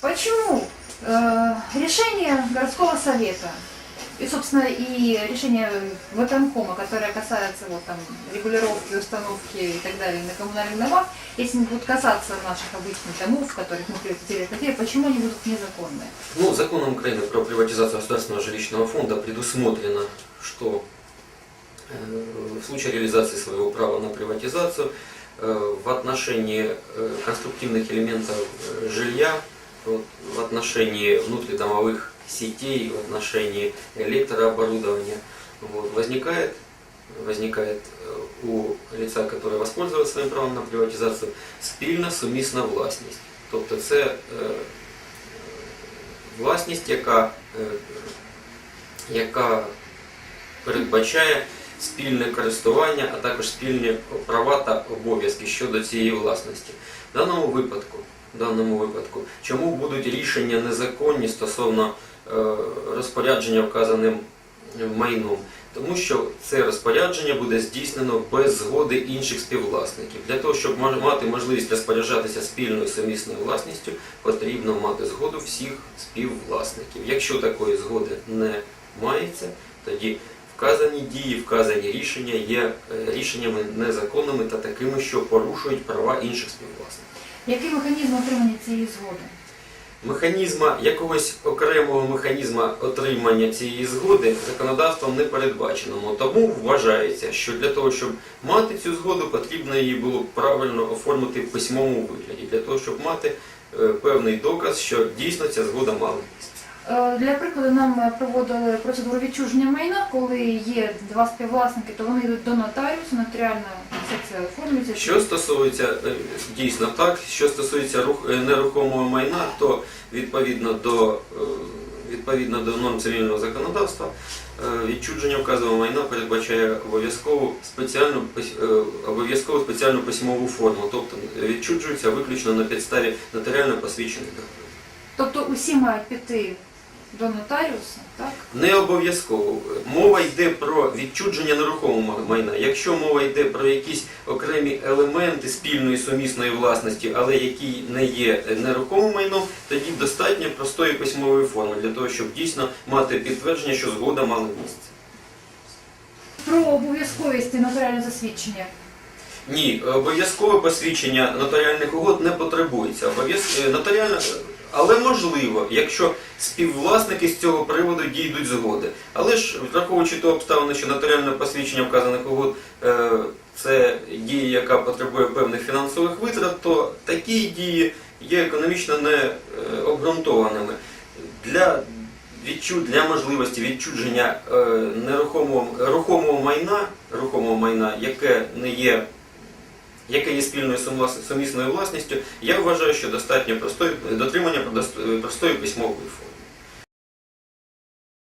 Почему э, решение городского совета и, собственно, и решение Ватанкома, которое касается вот, там, регулировки, установки и так далее на коммунальных домах, если не будут касаться наших обычных домов, в которых мы приватизировали почему они будут незаконные? Ну, законом Украины про приватизацию государственного жилищного фонда предусмотрено, что э, в случае реализации своего права на приватизацию э, в отношении конструктивных элементов жилья, в отношении внутридомовых сетей, в отношении электрооборудования вот, возникает, возникает э, у лица, которое воспользовалось своим правом на приватизацію, спільна сумісна власність. Тобто це е, власність, яка, е, яка передбачає спільне користування, а також спільні права та обов'язки щодо цієї власності. В даному випадку, в даному випадку чому будуть рішення незаконні стосовно е, розпорядження вказаним майном? Тому що це розпорядження буде здійснено без згоди інших співвласників. Для того, щоб мати можливість розпоряджатися спільною сумісною власністю, потрібно мати згоду всіх співвласників. Якщо такої згоди не мається, тоді вказані дії, вказані рішення є е, рішеннями незаконними та такими, що порушують права інших співвласників. Який механізм отримання цієї згоди? Механізма якогось окремого механізма отримання цієї згоди законодавством не передбачено. Тому вважається, що для того, щоб мати цю згоду, потрібно її було правильно оформити в письмовому вигляді, для того, щоб мати е, певний доказ, що дійсно ця згода мала місце. Е, Для прикладу нам проводили процедуру відчуження майна, коли є два співвласники, то вони йдуть до нотаріусу, нотаріальна оформлюється. Що стосується е, дійсно так, що стосується е, нерухомого майна, то відповідно до е, відповідно до норм цивільного законодавства відчудження вказаного майна передбачає обов'язкову спеціальну обов'язкову спеціальну письмову форму, тобто відчуджується виключно на підставі нотаріально посвідчених договорів. Тобто усі мають піти до нотаріуса, так? Не обов'язково. Мова йде про відчудження нерухомого майна. Якщо мова йде про якісь окремі елементи спільної сумісної власності, але які не є нерухомим майном, тоді достатньо простої письмової форми для того, щоб дійсно мати підтвердження, що згода мала місце. Про обов'язковість нотаріального засвідчення. Ні, обов'язкове посвідчення нотаріальних угод не потребується. Обов'яз- е, Нотаріальне, але можливо, якщо співвласники з цього приводу дійдуть згоди. Але ж враховуючи ту обставину, що нотаріальне посвідчення вказаних угод е, це дія, яка потребує певних фінансових витрат, то такі дії є економічно не обґрунтованими. Для відчу, для можливості відчудження е, нерухомого рухомого майна, рухомого майна, яке не є яке є спільною сумісною власністю, я вважаю, що достатньо простої дотримання простої письмової форми.